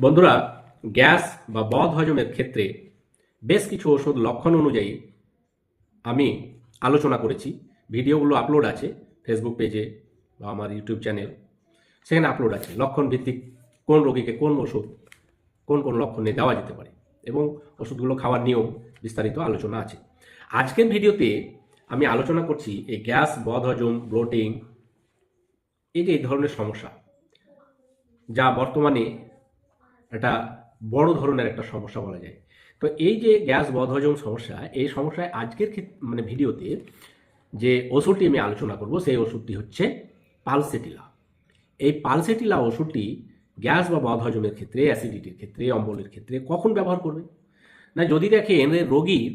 বন্ধুরা, গ্যাস বা বদ হজমের ক্ষেত্রে বেশ কিছু ওষুধ লক্ষণ অনুযায়ী আমি আলোচনা করেছি। ভিডিওগুলো আপলোড আছে ফেসবুক পেজে বা আমার ইউটিউব চ্যানেল সেখানে আপলোড আছে লক্ষণ ভিত্তিক কোন রোগীকে কোন ওষুধ, কোন কোন লক্ষণে দেওয়া যেতে পারে এবং ওষুধগুলো খাওয়ার নিয়ম বিস্তারিত আলোচনা আছে। আজকের ভিডিওতে আমি আলোচনা করছি এই গ্যাস বদহজম ব্লোটিং এই যে এই ধরনের সমস্যা যা বর্তমানে একটা বড় ধরনের একটা সমস্যা বলা যায়। তো এই যে গ্যাস বদহজম সমস্যা, এই সমস্যায় আজকের মানে ভিডিওতে যে ওষুধটি আমি আলোচনা করব, সেই ওষুধটি হচ্ছে পালসেটিলা। এই পালসেটিলা ওষুধটি গ্যাস বা বদহজমের ক্ষেত্রে, অ্যাসিডিটির ক্ষেত্রে, অম্বলের ক্ষেত্রে কখন ব্যবহার করবে? না, যদি দেখেন রোগীর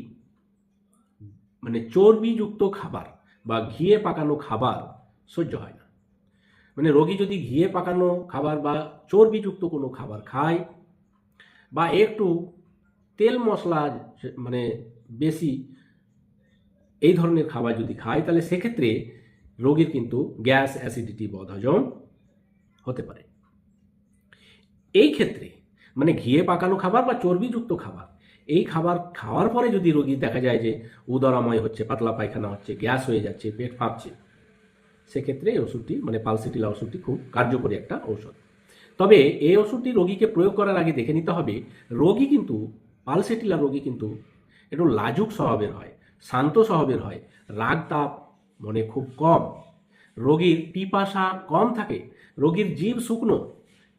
মানে চর্বিযুক্ত খাবার বা ঘিয়ে পাকানো খাবার সহ্য হয় না। মানে রোগী যদি ঘিয়ে পাকানো খাবার বা চর্বিযুক্ত কোনো খাবার খায় বা একটু তেল মশলা মানে বেশি এই ধরনের খাবার যদি খায়, তাহলে সেক্ষেত্রে রোগীর কিন্তু গ্যাস অ্যাসিডিটি বদহজম হতে পারে। এই ক্ষেত্রে মানে ঘিয়ে পাকানো খাবার বা চর্বিযুক্ত খাবার, এই খাবার খাওয়ার পরে যদি রোগী দেখা যায় যে উদরাময় হচ্ছে, পাতলা পায়খানা হচ্ছে, গ্যাস হয়ে যাচ্ছে, পেট ফাঁপছে সেক্ষেত্রে এই ওষুধটি মানে পালসিটিলা ওষুধটি খুব কার্যকরী একটা ঔষধ। তবে এই ওষুধটি রোগীকে প্রয়োগ করার আগে দেখে নিতে হবে, রোগী কিন্তু, পালসেটিলা রোগী কিন্তু একটু লাজুক স্বভাবের হয়, শান্ত স্বভাবের হয়, রাগ তাপ মনে খুব কম। রোগীর পিপাসা কম থাকে, রোগীর জীব শুকনো,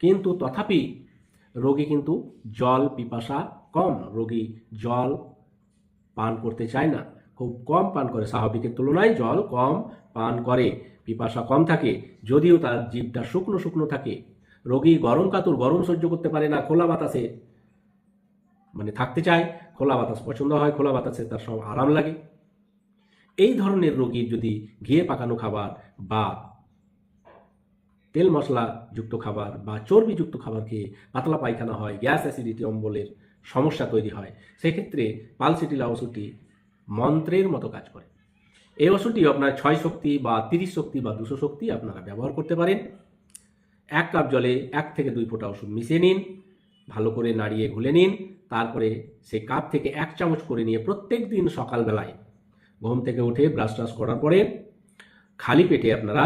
কিন্তু তথাপি রোগী কিন্তু জল পিপাসা কম, রোগী জল পান করতে চায় না। খুব কম পান করে। স্বাভাবিকের তুলনায় জল কম পান করে। পিপাসা কম থাকে, যদিও তার জীবটা শুকনো শুকনো থাকে। রোগী গরম কাতুর গরম সহ্য করতে পারে না, খোলা বাতাসে। মানে থাকতে চায়, খোলা বাতাস পছন্দ হয়, খোলা বাতাসে তার সব আরাম লাগে। এই ধরনের রোগীর যদি ঘিয়ে পাকানো খাবার বা তেল মশলা যুক্ত খাবার বা চর্বিযুক্ত খাবার খেয়ে পাতলা পায়খানা হয়, গ্যাস অ্যাসিডিটি, অম্বলের সমস্যা তৈরি হয়, সেক্ষেত্রে পালসিটিলা ওষুধটি মন্ত্রের মতো কাজ করে। এই ওষুধটি আপনার ছয় শক্তি বা তিরিশ শক্তি বা দুশো শক্তি আপনারা ব্যবহার করতে পারেন। এক কাপ জলে এক থেকে দুই ফোঁটা ওষুধ মিশিয়ে নিন, ভালো করে নাড়িয়ে ঘুলে নিন, তারপরে সেই কাপ থেকে এক চামচ করে নিয়ে প্রত্যেক দিন সকালবেলায় ঘুম থেকে উঠে ব্রাশ ট্রাশ করার পরে খালি পেটে আপনারা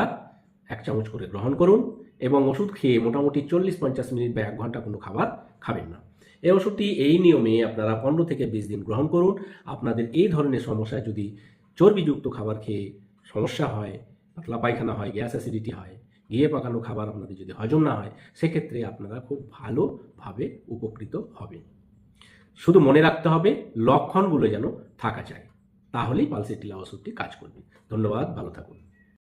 এক চামচ করে গ্রহণ করুন এবং ওষুধ খেয়ে মোটামুটি চল্লিশ পঞ্চাশ মিনিট বা এক ঘণ্টা কোনো খাবার খাবেন না। এই ওষুধটি এই নিয়মে আপনারা পনেরো থেকে বিশ দিন গ্রহণ করুন। আপনাদের এই ধরনের সমস্যায় যদি চর্বিযুক্ত খাবার খেয়ে সমস্যা হয়, পাতলা পায়খানা হয়, গ্যাস অ্যাসিডিটি হয় গিয়ে পাকানো খাবার আপনাদের যদি হজম না হয়, সেক্ষেত্রে আপনারা খুব ভালোভাবে উপকৃত হবেন। শুধু মনে রাখতে হবে, লক্ষণগুলো যেন থাকা চাই। তাহলেই পালসেটিলা ওষুধটি কাজ করবে। ধন্যবাদ, ভালো থাকুন।